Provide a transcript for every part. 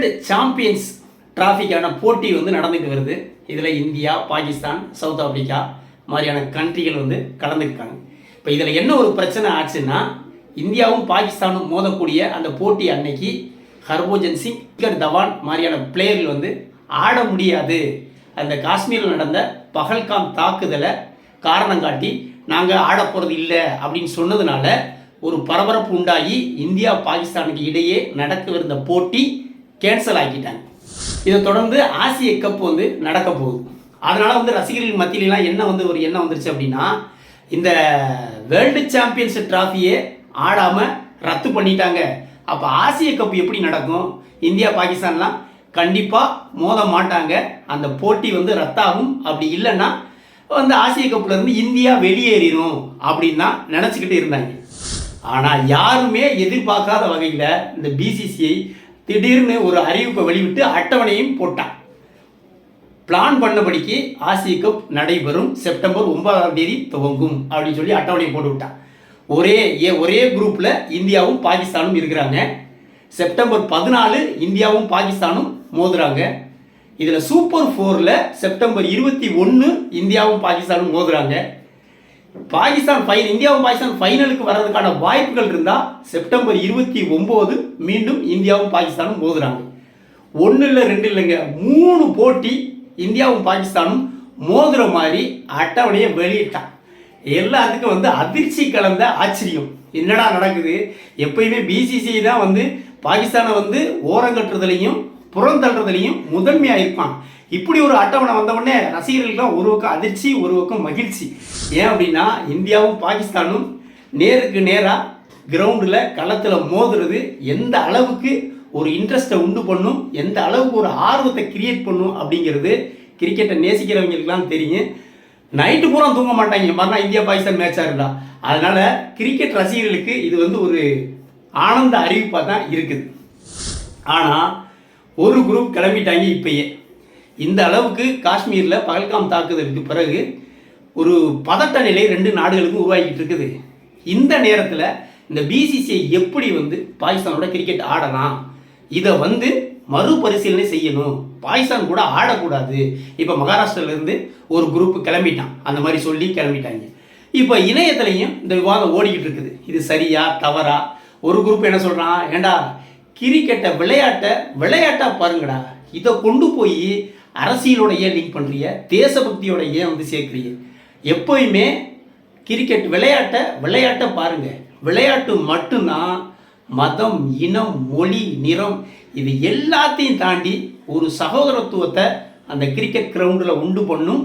World champions டிராஃபிக்கான போட்டி வந்து நடந்துட்டு வருது. இதில் இந்தியா பாகிஸ்தான் சவுத் ஆப்பிரிக்கா மாதிரியான கண்ட்ரிகள் வந்து கலந்துருக்காங்க இப்போ இதில் என்ன ஒரு பிரச்சனை ஆச்சுன்னா இந்தியாவும் பாகிஸ்தானும் மோதக்கூடிய அந்த போட்டி அன்னைக்கு ஹர்போஜன் சிங் கர் தவான் மாதிரியான பிளேயர்கள் வந்து ஆட முடியாது. அந்த காஷ்மீரில் நடந்த பகல்காம் தாக்குதலை காரணம் காட்டி நாங்கள் ஆட போகிறது இல்லை அப்படின்னு சொன்னதுனால ஒரு பரபரப்பு உண்டாகி இந்தியா பாகிஸ்தானுக்கு இடையே நடக்கவிருந்த போட்டி கேன்சல் ஆக்கிட்டாங்க. இதை தொடர்ந்து ஆசிய கப் வந்து நடக்க போகுது. அதனால் வந்து ரசிகர்கள் மத்தியிலலாம் என்ன வந்து ஒரு எண்ணம் வந்துருச்சு அப்படின்னா இந்த வேர்ல்டு சாம்பியன்ஸ் ட்ராஃபியே ஆடாமல் ரத்து பண்ணிட்டாங்க. அப்போ ஆசிய கப் எப்படி நடக்கும்? இந்தியா பாகிஸ்தான்லாம் கண்டிப்பாக மோத மாட்டாங்க. அந்த போட்டி வந்து ரத்தாகும். அப்படி இல்லைன்னா வந்து ஆசிய கப்பில் இருந்து இந்தியா வெளியேறிடும் அப்படின்னு தான் நினச்சிக்கிட்டு இருந்தாங்க. ஆனால் யாருமே எதிர்பார்க்காத வகையில் இந்த பிசிசிஐ திடீர்னு ஒரு அறிவிப்பை வெளியிட்டு அட்டவணையும் போட்டான். பிளான் பண்ணபடிக்கு ஆசிய கப் நடைபெறும். செப்டம்பர் ஒன்பதாம் தேதி துவங்கும் அப்படின்னு சொல்லி அட்டவணையை போட்டு விட்டான். ஒரே ஏ ஒரே குரூப்பில் இந்தியாவும் பாகிஸ்தானும் இருக்கிறாங்க. செப்டம்பர் பதினாலு இந்தியாவும் பாகிஸ்தானும் மோதுறாங்க. இதில் சூப்பர் ஃபோரில் செப்டம்பர் இருபத்தி ஒன்று இந்தியாவும் பாகிஸ்தானும் மோதுறாங்க. பாகிஸ்தான் ஃபைன் இந்தியாவும் பாகிஸ்தான் ஃபைனலுக்கு வர்றதுக்கான வாய்ப்புகள் இருந்தால் செப்டம்பர் இருபத்தி ஒம்பது மீண்டும் இந்தியாவும் பாகிஸ்தானும் மோதுறாங்க. ஒன்று இல்லை ரெண்டு இல்லைங்க மூணு போட்டி இந்தியாவும் பாகிஸ்தானும் மோதுற மாதிரி அட்டவணையை வெளியிட்டான் எல்லாத்துக்கும் வந்து அதிர்ச்சி கலந்த ஆச்சரியம். என்னடா நடக்குது? எப்பயுமே பிசிசிஐ தான் வந்து பாகிஸ்தானை வந்து ஓரங்கட்டுறதுலையும் புறந்தள்ளுறதுலையும் முதன்மையாக இருப்பான். இப்படி ஒரு அட்டவணை வந்தவுடனே ரசிகர்கள்லாம் ரசிகர்களுக்கெல்லாம் ஒரு பக்கம் அதிர்ச்சி ஒரு பக்கம் மகிழ்ச்சி. ஏன் அப்படின்னா இந்தியாவும் பாகிஸ்தானும் நேருக்கு நேராக கிரவுண்டில் களத்தில் மோதுறது எந்த அளவுக்கு ஒரு இன்ட்ரெஸ்ட்டை உண்டு பண்ணும் எந்த அளவுக்கு ஒரு ஆர்வத்தை கிரியேட் பண்ணும் அப்படிங்கிறது கிரிக்கெட்டை நேசிக்கிறவங்களுக்குலாம் தெரியும். நைட்டு பூரா தூங்க மாட்டாங்க. மறுநாள் இந்தியா பாகிஸ்தான் மேட்சாக இருந்தா. அதனால் கிரிக்கெட் ரசிகர்களுக்கு இது வந்து ஒரு ஆனந்த அறிவிப்பாக தான் இருக்குது. ஆனால் ஒரு குரூப் கிளம்பிட்டாங்க இப்பயே. இந்த அளவுக்கு காஷ்மீரில் பகல்காம் தாக்குதலுக்கு பிறகு ஒரு பதட்ட நிலை ரெண்டு நாடுகளுக்கும் உருவாகிட்டு இருக்குது. இந்த நேரத்தில் இந்த பிசிசிஐ எப்படி வந்து பாகிஸ்தானோட கிரிக்கெட் ஆடலாம்? இதை வந்து மறுபரிசீலனை செய்யணும். பாகிஸ்தான் கூட ஆடக்கூடாது. இப்போ மகாராஷ்டிராலேருந்து ஒரு குரூப் கிளம்பிட்டான். அந்த மாதிரி சொல்லி கிளம்பிட்டாங்க. இப்போ இணையத்துலையும் இந்த விவாதம் ஓடிக்கிட்டு இருக்குது. இது சரியா தவறா? ஒரு குரூப் என்ன சொல்கிறான் ஏண்டா கிரிக்கெட்டை விளையாட்டை விளையாட்டாக பாருங்கடா. இதை கொண்டு போய் அரசியலோட ஏன் லிங்க் பண்ணுறிய தேசபக்தியோட ஏன் வந்து சேர்க்குறீங்க? எப்போயுமே கிரிக்கெட் விளையாட்டை விளையாட்டை பாருங்கள் விளையாட்டு மட்டும்தான் மதம் இனம் மொழி நிறம் இது எல்லாத்தையும் தாண்டி ஒரு சகோதரத்துவத்தை அந்த கிரிக்கெட் கிரவுண்டில் உண்டு பண்ணும்.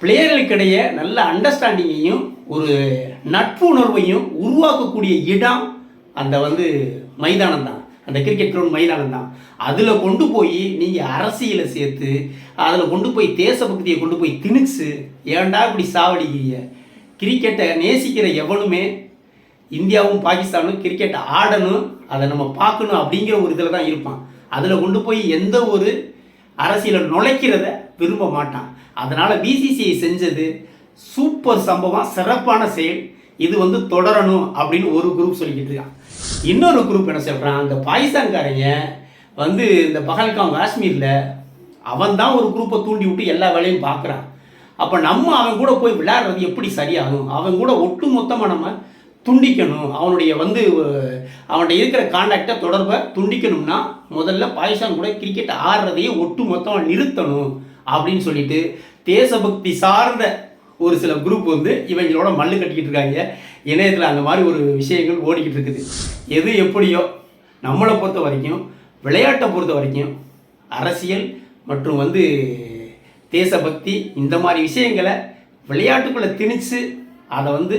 பிளேயர்களுக்கிடையே நல்ல அண்டர்ஸ்டாண்டிங்கையும் ஒரு நட்புணர்வையும் உருவாக்கக்கூடிய இடம் அந்த வந்து மைதானம் தான் அந்த கிரிக்கெட் கிரவுண்ட் மைதானம் தான் அதில் கொண்டு போய் நீங்கள் அரசியலை சேர்த்து அதில் கொண்டு போய் தேசபக்தியை கொண்டு போய் திணிச்சு ஏன்டா இப்படி சாவடிக்கிறீங்க? கிரிக்கெட்டை நேசிக்கிற எவனுமே இந்தியாவும் பாகிஸ்தானும் கிரிக்கெட் ஆடணும் அதை நம்ம பார்க்கணும் அப்படிங்கிற ஒரு இதில் தான் இருப்பான். அதில் கொண்டு போய் எந்த ஒரு அரசியலை நுழைக்கிறத விரும்ப மாட்டான். அதனால் பிசிசிஐ செஞ்சது சூப்பர் சம்பவம் சிறப்பான செயல். இது வந்து தொடரணும் அப்படின்னு ஒரு குரூப் சொல்லிக்கிட்டு இருக்கான். இன்னொரு குரூப் என்ன சொல்கிறான் அந்த பாகிஸ்தான்காரங்க வந்து இந்த பகல்காம் காஷ்மீரில் அவன் தான் ஒரு குரூப்பை தூண்டி விட்டு எல்லா வேலையும் பார்க்குறான் அப்போ நம்ம அவன் கூட போய் விளையாடுறது எப்படி சரியாகும்? அவன் கூட ஒட்டு மொத்தமாக நம்ம துண்டிக்கணும். அவனுடைய வந்து அவன்கிட்ட இருக்கிற காண்டாக்டை தொடர்பை துண்டிக்கணும்னா முதல்ல பாகிஸ்தான் கூட கிரிக்கெட் ஆடுறதையே ஒட்டு மொத்தமாக நிறுத்தணும் அப்படின்னு சொல்லிட்டு தேசபக்தி சார்ந்த ஒரு சில குரூப் வந்து இவங்களோட மல்லு கட்டிக்கிட்டு இருக்காங்க. இணையத்தில் அந்த மாதிரி ஒரு விஷயங்கள் ஓடிக்கிட்டு இருக்குது. எது எப்படியோ நம்மளை பொறுத்த வரைக்கும் விளையாட்டை பொறுத்த வரைக்கும் அரசியல் மற்றும் வந்து தேசபக்தி இந்த மாதிரி விஷயங்களை விளையாட்டுக்குள்ளே திணிச்சு அதை வந்து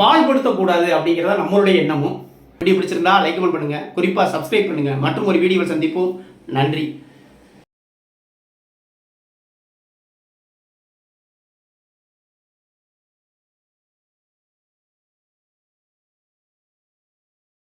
பால்படுத்தக்கூடாது அப்படிங்கிறத நம்மளுடைய எண்ணமும். வீடியோ பிடிச்சிருந்தா லைக் பண்ணுங்கள் குறிப்பாக சப்ஸ்கிரைப் பண்ணுங்கள் மற்றும் ஒரு வீடியோவில் சந்திப்போம். நன்றி.